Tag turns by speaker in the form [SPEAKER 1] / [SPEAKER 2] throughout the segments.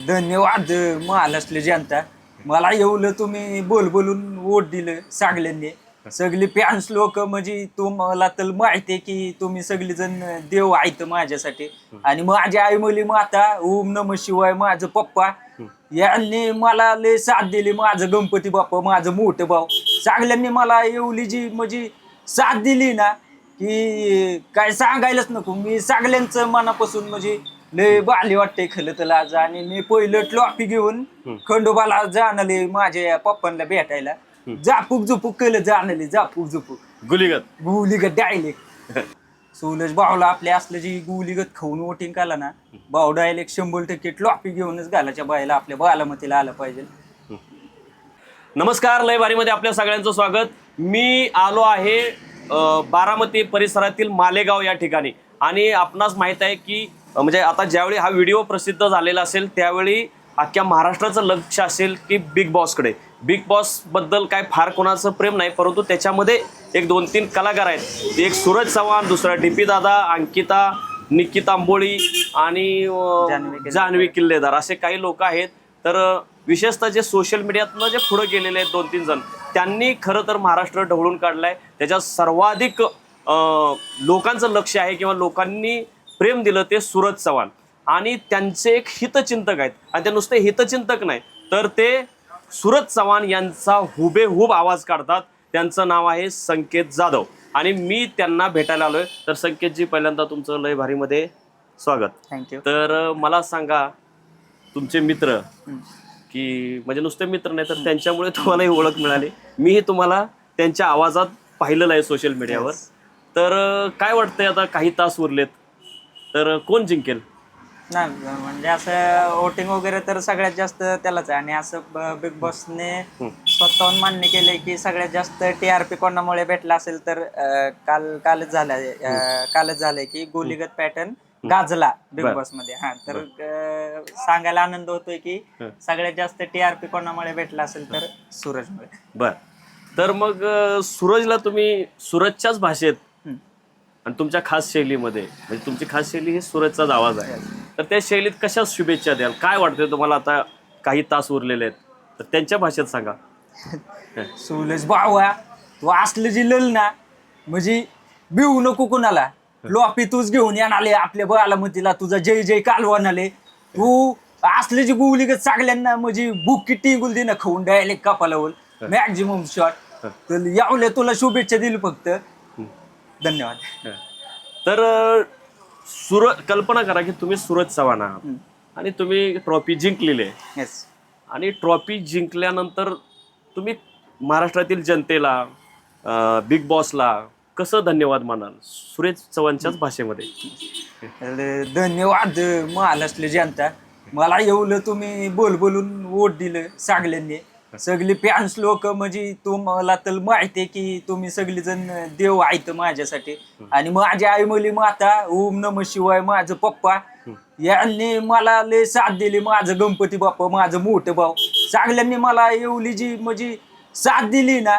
[SPEAKER 1] धन्यवाद महाराष्ट्र जनता. मला एवढं तुम्ही बोल बोलून वोट दिलं सगळ्यांनी. सगळी फॅन्स लोक म्हणजे तुम्हाला तर माहिती आहे की तुम्ही सगळी जण देव आहेत माझ्यासाठी. आणि माझी आई मुली माता ओम नम शिवाय माझं पप्पा. यांनी मला लय साथ दिली माझं गणपती बाप्पा माझं मोठं भाऊ. सगळ्यांनी मला एवढी जी म्हणजे साथ दिली ना की काय सांगायलाच नको. मी सगळ्यांचं मनापासून म्हणजे लय बाली वाटते खरं तर आज आणि मी पहिलं ट्रॉफी घेऊन खंडोबाला जाणले माझ्या पप्पांना भेटायला. जापूक जुपूक केलं जाणले जापूक जुपूक.
[SPEAKER 2] गुलीगत.
[SPEAKER 1] गुलीगत डायलेक्ट सोलज भाऊला आपल्या असलं जी गुलीगत खाऊन वोटिंग केला ना भाऊ डायलेक्ट शंभर टक्के ट्रॉफी घेऊनच घालाच्या बायला आपल्या बालामतीला आलं पाहिजे.
[SPEAKER 2] नमस्कार लय बारीमध्ये आपल्या सगळ्यांचं स्वागत. मी आलो आहे बारामती परिसरातील मालेगाव या ठिकाणी. आणि आपणास माहीत आहे की म्हणजे आता ज्यावेळी हा व्हिडिओ प्रसिद्ध झालेला असेल त्यावेळी अख्ख्या महाराष्ट्राचं लक्ष असेल की बिग बॉसकडे. बिग बॉसबद्दल काय फार कोणाचं प्रेम नाही परंतु त्याच्यामध्ये एक दोन तीन कलाकार आहेत. एक सूरज चव्हाण दुसरा डी पी दादा अंकिता निकिता आंबोळी आणि
[SPEAKER 1] जान्हवी किल्लेदार.
[SPEAKER 2] असे काही लोक आहेत. तर विशेषतः जे सोशल मीडियातनं जे पुढे गेलेले आहेत दोन तीन जण त्यांनी खरं तर महाराष्ट्र ढवळून काढलाय. त्याच्यात सर्वाधिक लोकांचं लक्ष आहे किंवा लोकांनी प्रेम दिलं ते सूरज चव्हाण. आणि त्यांचे एक हितचिंतक आहेत. आणि ते नुसते हितचिंतक नाही तर ते सूरज चव्हाण यांचा हुबेहूब आवाज काढतात. त्यांचं नाव आहे संकेत जाधव. आणि मी त्यांना भेटायला आलोय. तर संकेतजी पहिल्यांदा तुमचं लय भारीमध्ये स्वागत.
[SPEAKER 1] थँक्यू
[SPEAKER 2] तर मला सांगा तुमचे मित्र की म्हणजे नुसते मित्र नाही तर त्यांच्यामुळे तुम्हाला ही ओळख मिळाली. मीही तुम्हाला त्यांच्या आवाजात पाहिलेलं आहे सोशल मीडियावर. तर काय वाटतंय आता? काही तास उरलेत. तर कोण जिंकेल?
[SPEAKER 1] नाही म्हणजे असं वोटिंग वगैरे तर सगळ्यात जास्त त्यालाच आहे. आणि असं ब- बिग बॉसने स्वतःहून मान्य केलंय की सगळ्यात जास्त टीआरपी कोणामुळे भेटला असेल तर अं, काल कालच झालंय अं, कालच झालंय की गोलीगत पॅटर्न गाजला बिग. बॉसमध्ये हा तर अं, सांगायला आनंद होतोय की सगळ्यात जास्त टीआरपी कोणामुळे भेटला असेल तर सूरजमुळे.
[SPEAKER 2] बर. तर मग अ, सूरजला तुम्ही सूरजच्याच भाषेत. आणि तुमच्या खास शैलीमध्ये म्हणजे तुमची खास शैली ही सूरजचाच आवाज आहे. तर त्या शैलीत कशा शुभेच्छा द्याल? काय वाटतंय तुम्हाला आता काही तास उरलेले आहेत? तर त्यांच्या भाषेत सांगा.
[SPEAKER 1] सुलज बावा तू असलं जी लल ना म्हणजे भिवू नको कुणाला. लॉपी तूच घेऊन येणाले आपल्या बालामतीला तुझा जय जय कालवान आले. तू असले जी गुगली सगळ्यांना म्हणजे बुक टिंगुल दे ना खाऊन डायरेक्ट कपालावर. मॅक्झिमम शॉट तर यावले तुला शुभेच्छा दिली फक्त. धन्यवाद.
[SPEAKER 2] तर सुर कल्पना करा की तुम्ही सूरज चव्हाण आहात. आणि तुम्ही ट्रॉफी जिंकलेली आहे.
[SPEAKER 1] येस
[SPEAKER 2] आणि ट्रॉफी जिंकल्यानंतर तुम्ही महाराष्ट्रातील जनतेला अ, बिग बॉसला कसं धन्यवाद मानाल? सुरेश चव्हाणच्याच भाषेमध्ये.
[SPEAKER 1] तर धन्यवाद महाराष्ट्र जनता. मला एवढं तुम्ही बोल बोलून वोट दिलं सगळ्यांनी. सगळी फॅन्स लोक म्हणजे तुम्हाला तर माहिती की तुम्ही सगळी जण देव आहेत माझ्यासाठी. आणि माझी आई मुली माता ओम नम शिवाय माझं पप्पा यांनी मला लय साथ दिली. माझं गणपती बाप्पा माझं मोठं भाऊ. सगळ्यांनी मला एवढी जी म्हणजे साथ दिली ना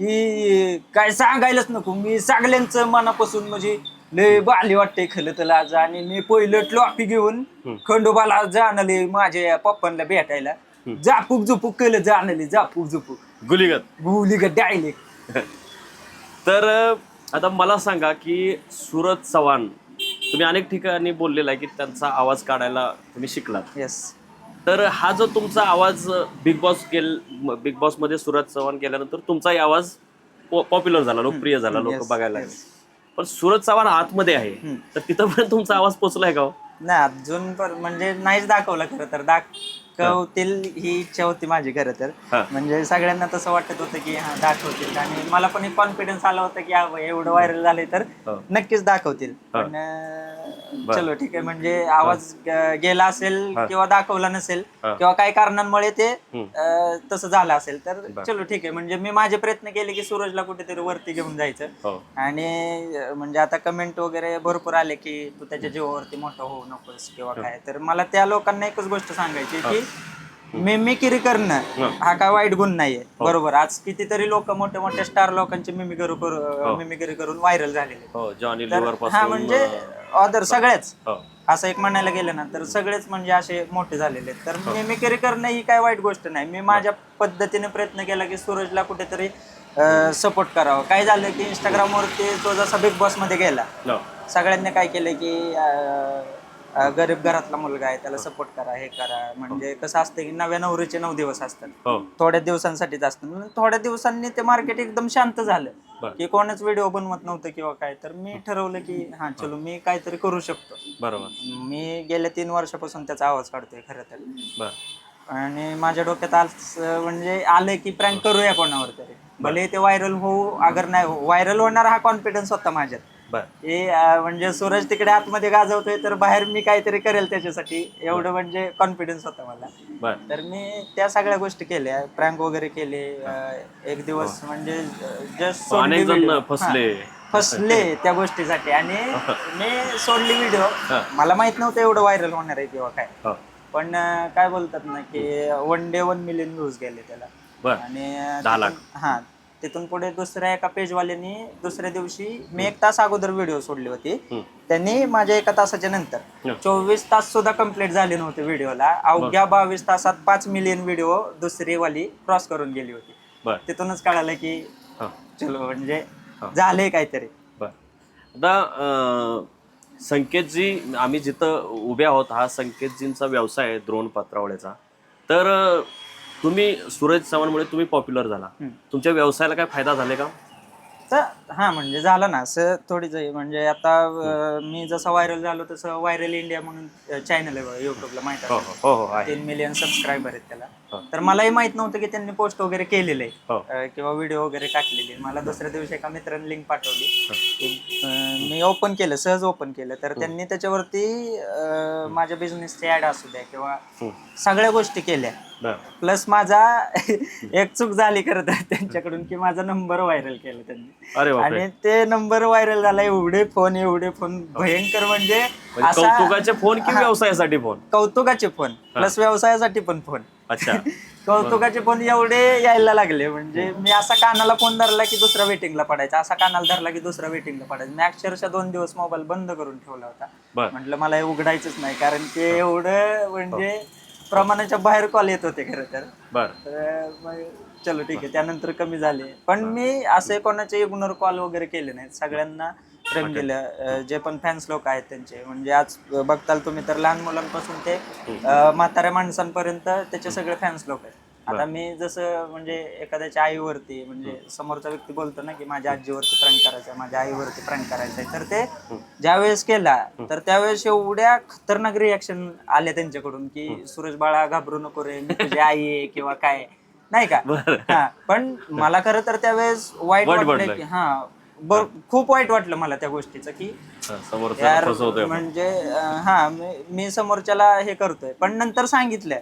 [SPEAKER 1] की काय सांगायलाच नको. मी सगळ्यांचं मनापासून म्हणजे लय बाली वाटते खरं तर आज. आणि मी पहिलं ट्रॉफी घेऊन खंडोबाला जाणले माझ्या पप्पांना भेटायला. जापूक जुपूक केलं जाणले जापूक जुपूक
[SPEAKER 2] गुलीगत.
[SPEAKER 1] गुली ग डायलेक्ट
[SPEAKER 2] तर आता मला सांगा की सूरज चव्हाण तुम्ही अनेक ठिकाणी बोललेला आहे की त्यांचा आवाज काढायला तुम्ही शिकलात.
[SPEAKER 1] येस
[SPEAKER 2] तर हा जो तुमचा आवाज बिग बॉस गेल बिग बॉसमध्ये सूरज चव्हाण गेल्यानंतर तुमचाही आवाज पॉप्युलर झाला लोकप्रिय झाला लोक
[SPEAKER 1] Yes,
[SPEAKER 2] बघायला
[SPEAKER 1] yes.
[SPEAKER 2] लागले पण सूरज चव्हाण आतमध्ये आहे तर तिथंपर्यंत तुमचा आवाज पोहोचलाय का हो?
[SPEAKER 1] नाही अजून पण म्हणजे नाहीच दाखवलं खरं तर. दाखवतील ही इच्छा होती माझी खरं तर
[SPEAKER 2] हा.
[SPEAKER 1] म्हणजे सगळ्यांना तसं वाटत होतं की हा दाखवतील आणि मला पण एक कॉन्फिडन्स आला होता की हा बाई, एवढं व्हायरल झालंय तर
[SPEAKER 2] हो.
[SPEAKER 1] नक्कीच दाखवतील
[SPEAKER 2] हा.
[SPEAKER 1] पण अं,
[SPEAKER 2] बर.
[SPEAKER 1] चलो ठीक आहे म्हणजे आवाज ग- गेला असेल
[SPEAKER 2] हा.
[SPEAKER 1] किंवा दाखवला नसेल
[SPEAKER 2] हा.
[SPEAKER 1] किंवा काही कारणांमुळे ते
[SPEAKER 2] हम्म.
[SPEAKER 1] अं, तसं झालं असेल तर
[SPEAKER 2] बर.
[SPEAKER 1] चलो ठीक आहे म्हणजे मी माझे प्रयत्न केले की सूरजला कुठेतरी वरती घेऊन जायचं
[SPEAKER 2] हो
[SPEAKER 1] आणि अं, म्हणजे आता कमेंट वगैरे भरपूर आले की तू त्याच्या जीवावरती मोठा होऊ नकोस किंवा काय तर मला त्या लोकांना एकच गोष्ट सांगायची की मिमिक्री करणं
[SPEAKER 2] हं.
[SPEAKER 1] हा काय वाईट गुण नाहीये.
[SPEAKER 2] हो.
[SPEAKER 1] बरोबर. आज कितीतरी लोक मोठे मोठे स्टार लोकांची मिमिक्री करू मिमिक्री करून व्हायरल झालेले.
[SPEAKER 2] हो
[SPEAKER 1] हा म्हणजे ऑदर सगळ्याच
[SPEAKER 2] हो.
[SPEAKER 1] असं एक म्हणायला गेलं ना तर सगळेच म्हणजे असे मोठे झालेले तर मिमिक्री करणं ही काय वाईट गोष्ट नाही. मी माझ्या पद्धतीने प्रयत्न केला की सूरजला कुठेतरी सपोर्ट करावं. काय झालं की इंस्टाग्रामवरती तो जसा बिग बॉसमध्ये गेला
[SPEAKER 2] हो.
[SPEAKER 1] सगळ्यांनी काय केलं की गरीब घरातला मुलगा आहे त्याला सपोर्ट करा हे करा. म्हणजे कसं असतं की नव्या नवरीचे नऊ दिवस असतात.
[SPEAKER 2] हो.
[SPEAKER 1] थोड्या दिवसांसाठीच असतं. म्हणून थोड्या दिवसांनी ते मार्केट एकदम शांत झालं.
[SPEAKER 2] बरं.
[SPEAKER 1] की कोणच व्हिडिओ बनवत नव्हतं किंवा काय. तर मी ठरवलं की हा चलो मी काहीतरी करू शकतो.
[SPEAKER 2] बरोबर.
[SPEAKER 1] मी गेल्या तीन वर्षापासून त्याचा आवाज काढतोय खरं तर.
[SPEAKER 2] बर.
[SPEAKER 1] आणि माझ्या डोक्यात आज म्हणजे आलंय की प्रँक करूया कोणावर तरी. भले ते व्हायरल होऊ अगर नाही हो व्हायरल होणार हा कॉन्फिडन्स होता माझ्यात. हे अं, म्हणजे सूरज तिकडे आतमध्ये गाजवतोय तर बाहेर मी काहीतरी करेल त्याच्यासाठी. एवढं म्हणजे कॉन्फिडन्स होता मला.
[SPEAKER 2] बर.
[SPEAKER 1] तर मी त्या सगळ्या गोष्टी केल्या. प्रँक वगैरे केले अं, एक दिवस म्हणजे जस्ट
[SPEAKER 2] अनेक जण फसले.
[SPEAKER 1] फसले त्या गोष्टीसाठी. आणि मी सोडली व्हिडिओ मला माहीत नव्हतं एवढं व्हायरल होणार आहे किंवा काय.
[SPEAKER 2] हो.
[SPEAKER 1] पण अं, काय बोलतात ना की one day one million views गेले त्याला.
[SPEAKER 2] बर.
[SPEAKER 1] आणि अं,
[SPEAKER 2] दहा लाख.
[SPEAKER 1] तिथून- हा. तिथून पुढे दुसऱ्या एका पेजवाल्यांनी दुसऱ्या दिवशी मी एक तास अगोदर व्हिडिओ सोडली होती. त्यांनी माझ्या एका तासाच्या नंतर. चोवीस तास सुद्धा कंप्लीट झाले नव्हते व्हिडिओला अवघ्या बावीस तासात पाच मिलियन व्हिडिओ दुसरी वाली क्रॉस करून गेली होती. तिथूनच कळालं की चलो म्हणजे. झालंय काहीतरी.
[SPEAKER 2] आता संकेतजी आम्ही जिथं उभे आहोत हा संकेतजींचा व्यवसाय आहे द्रोण पत्रावळ्याचा. तर तुम्ही सूरज चव्हाणमुळे तुम्ही पॉप्युलर झाला. तुमच्या व्यवसायाला काय फायदा झाले का?
[SPEAKER 1] तर हा म्हणजे झालं ना असं थोडीच आहे. म्हणजे आता मी जसं व्हायरल झालो तसं व्हायरल इंडिया म्हणून चॅनल आहे युट्यूबला माहिती
[SPEAKER 2] हो
[SPEAKER 1] आहे
[SPEAKER 2] हो हो
[SPEAKER 1] तीन मिलियन सबस्क्रायबर आहेत त्याला. तर मलाही माहीत नव्हतं की त्यांनी पोस्ट वगैरे केलेले.
[SPEAKER 2] हो.
[SPEAKER 1] किंवा व्हिडिओ वगैरे टाकलेले. मला दुसऱ्या दिवशी एका मित्राने लिंक पाठवली. अं, मी ओपन केलं सहज ओपन केलं. तर त्यांनी त्याच्यावरती माझ्या बिझनेसची ऍड असू द्या किंवा. सगळ्या गोष्टी केल्या. प्लस माझा एक चूक झाली खरं तर त्यांच्याकडून की माझा नंबर व्हायरल केला त्यांनी. आणि ते नंबर व्हायरल झाला एवढे फोन एवढे फोन भयंकर म्हणजे
[SPEAKER 2] म्हणजे कौतुकाचे फोन की व्यवसायासाठी फोन
[SPEAKER 1] कौतुकाचे फोन प्लस व्यवसायासाठी पण फोन
[SPEAKER 2] अच्छा.
[SPEAKER 1] कौतुकाचे फोन एवढे यायला लागले. म्हणजे मी असा कानाला फोन धरला की दुसरा वेटिंगला पडायचा. असा कानाला धरला की दुसरा वेटिंगला पडायचा. मी अक्षरशः दोन दिवस मोबाईल बंद करून ठेवला होता.
[SPEAKER 2] बर.
[SPEAKER 1] म्हटलं मला हे उघडायचंच नाही. कारण ते एवढं म्हणजे प्रमाणाच्या बाहेर कॉल येत होते खरं तर.
[SPEAKER 2] बर.
[SPEAKER 1] तर मग चलो ठीक आहे. त्यानंतर कमी झाले. पण मी असे कोणाचे इग्नोर कॉल वगैरे केले नाहीत. सगळ्यांना प्रेम दिलं जे पण फॅन्स लोक आहेत त्यांचे. म्हणजे आज बघताल तुम्ही तर लहान मुलांपासून ते म्हाताऱ्या माणसांपर्यंत त्याचे सगळे फॅन्स लोक आहेत. आता मी जसं म्हणजे एखाद्याच्या आईवरती म्हणजे समोरचा व्यक्ती बोलतो ना की माझ्या आजीवरती प्रँक करायचा माझ्या आईवरती प्रँक करायचा तर ते ज्यावेळेस केला तर त्यावेळेस एवढ्या खतरनाक रिॲक्शन आल्या त्यांच्याकडून की सूरज बाळा घाबरू नको रे मी तुझी आई आहे किंवा काय. नाही का? पण मला खरं तर त्यावेळेस वाईट वाटलं. की हा बर खूप वाईट वाटलं मला त्या गोष्टीचं की यार. म्हणजे अं, हा मी- मी समोरच्याला हे करतोय. पण नंतर सांगितलं.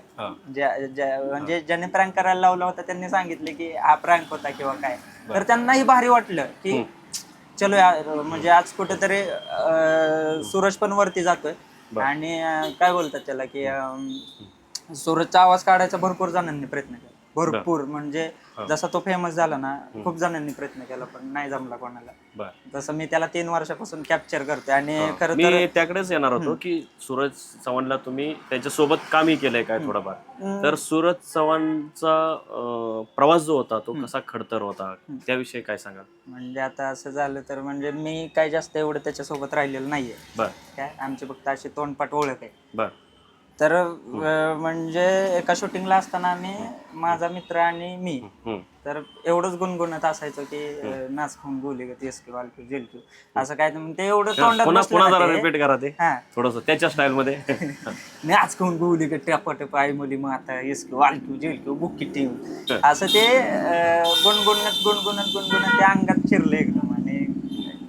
[SPEAKER 1] ज्या- ज्या- म्हणजे ज्याने प्रँक करायला लावला होता त्यांनी सांगितले की हा प्रँक होता किंवा काय. तर त्यांनाही भारी वाटलं की चलो यार म्हणजे आज कुठेतरी अं, सूरज पण वरती जातोय. आणि अं, काय बोलतात त्याला की अं, सूरजचा आवाज काढायचा भरपूर जणांनी प्रयत्न केला. भरपूर. म्हणजे जसा तो फेमस झाला ना खूप जणांनी प्रयत्न केला पण नाही जमला कोणाला. जसं मी त्याला तीन वर्षापासून कॅप्चर करतोय आणि खरं तर
[SPEAKER 2] मी त्याकडेच येणार होतो की सूरज चव्हाणला तुम्ही त्याच्यासोबत कामही केलंय काय थोडंफार? तर सूरज चव्हाणचा प्रवास जो होता तो कसा खडतर होता? त्याविषयी काय सांगाल?
[SPEAKER 1] म्हणजे आता असं झालं तर म्हणजे मी काय जास्त एवढं त्याच्यासोबत राहिलेलं नाहीये.
[SPEAKER 2] बर.
[SPEAKER 1] काय? आमची फक्त अशी तोंडपाठ ओळख आहे.
[SPEAKER 2] बर.
[SPEAKER 1] तर अं, म्हणजे एका शूटिंगला असताना आम्ही माझा मित्र आणि मी
[SPEAKER 2] हम्म.
[SPEAKER 1] तर एवढंच गुणगुणत असायचो की अं, नाच खाऊन गोली गती एस किंवा अल्पी जेलकी असं काय मग ते एवढं तोंडात
[SPEAKER 2] पुन्हा
[SPEAKER 1] बसलं
[SPEAKER 2] पुन्हा
[SPEAKER 1] ना
[SPEAKER 2] जरा
[SPEAKER 1] ते.
[SPEAKER 2] रिपीट करा ते.
[SPEAKER 1] हा.
[SPEAKER 2] थोडस त्याच्या स्टाईल मध्ये.
[SPEAKER 1] नाच खाऊन गोली गट्टी टप आई मुली माता एस किंवा अल्पी जेलकी बुक्की टीम असं ते अं, गुणगुणत गुणगुणत गुणगुणत ते अंगात शिरलं एकदम आणि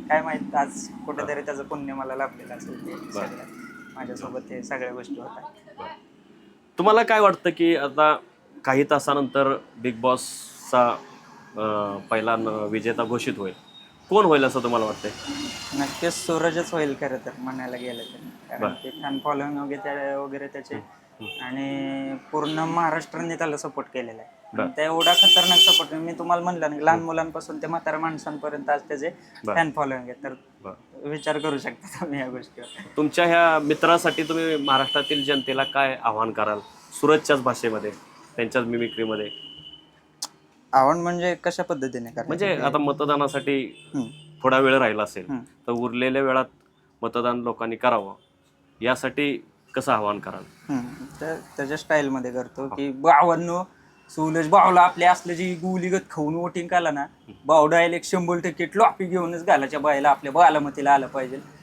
[SPEAKER 1] काय माहीत आज कुठेतरी त्याचं पुण्य मला लाभलेलं असेल ते सगळं. माझ्यासोबत ते सगळ्या गोष्टी होतात.
[SPEAKER 2] तुम्हाला काय वाटतं की आता काही तासानंतर बिग बॉसचा पहिला न- विजेता घोषित होईल? कोण होईल असं तुम्हाला वाटतंय?
[SPEAKER 1] नक्कीच सूरजच होईल खरं तर म्हणायला गेलं तर. कारण की फॅन फॉलोइंग वगैरे त्या- वगैरे त्याचे आणि पूर्ण महाराष्ट्राने त्याला सपोर्ट केलेला आहे
[SPEAKER 2] बर.
[SPEAKER 1] त्या एवढा खतरनाक सपोर्ट मी तुम्हाला म्हणलं ना लहान मुलांपासून ते म्हाताऱ्या माणसांपर्यंत आज त्याचे
[SPEAKER 2] बर.
[SPEAKER 1] फॅन फॉलोइंग आहे तर. विचार करू शकता तुम्ही या गोष्टीवर
[SPEAKER 2] तुमच्या ह्या मित्रासाठी तुम्ही महाराष्ट्रातील जनतेला काय आव्हान कराल सुरतच्याच भाषेमध्ये त्यांच्याच मिमिक्रीमध्ये
[SPEAKER 1] आवड म्हणजे कशा पद्धतीने करायचं?
[SPEAKER 2] म्हणजे आता मतदानासाठी
[SPEAKER 1] हम्म.
[SPEAKER 2] थोडा वेळ राहिला असेल
[SPEAKER 1] हम्म.
[SPEAKER 2] तर उरलेल्या वेळात मतदान लोकांनी करावं यासाठी कसं आव्हान कराल?
[SPEAKER 1] हम्म. तर त्याच्या स्टाईलमध्ये करतो की बावन्न सुलज बावला आपल्या असलं जी गुलीगत खाऊन वोटिंग काला ना बाव डायरेक्ट शंभर टक्के ट्रॉफी घेऊनच घालाच्या बायला आपल्या बालामतीला आलं पाहिजे.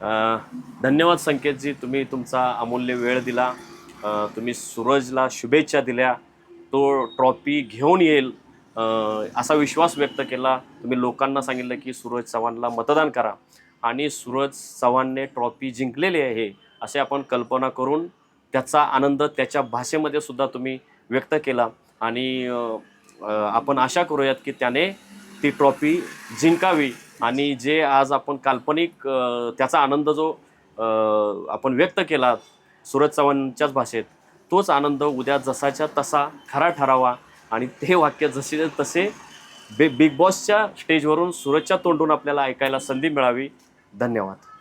[SPEAKER 2] अं, धन्यवाद संकेतजी तुम्ही तुमचा अमूल्य वेळ दिला. अं, तुम्ही सूरजला शुभेच्छा दिल्या. तो ट्रॉफी घेऊन येईल. अं, असा विश्वास व्यक्त केला. तुम्ही लोकांना सांगितलं की सूरज चव्हाणला मतदान करा. आणि सूरज चव्हाणने ट्रॉफी जिंकलेली आहे असे आपण कल्पना करून त्याचा आनंद त्याच्या भाषेमध्ये सुद्धा तुम्ही व्यक्त केला. आणि आपण आशा करूयात की त्याने ती ट्रॉफी जिंकावी आणि जे आज आपण काल्पनिक त्याचा आनंद जो आपण व्यक्त केला सूरज चव्हाणच्याच भाषेत तोच आनंद उद्या जसाच्या तसा खरा ठरावा. आणि ते वाक्य जसे तसे बे बिग बॉसच्या स्टेजवरून सूरजच्या तोंडून आपल्याला ऐकायला संधी मिळावी. धन्यवाद.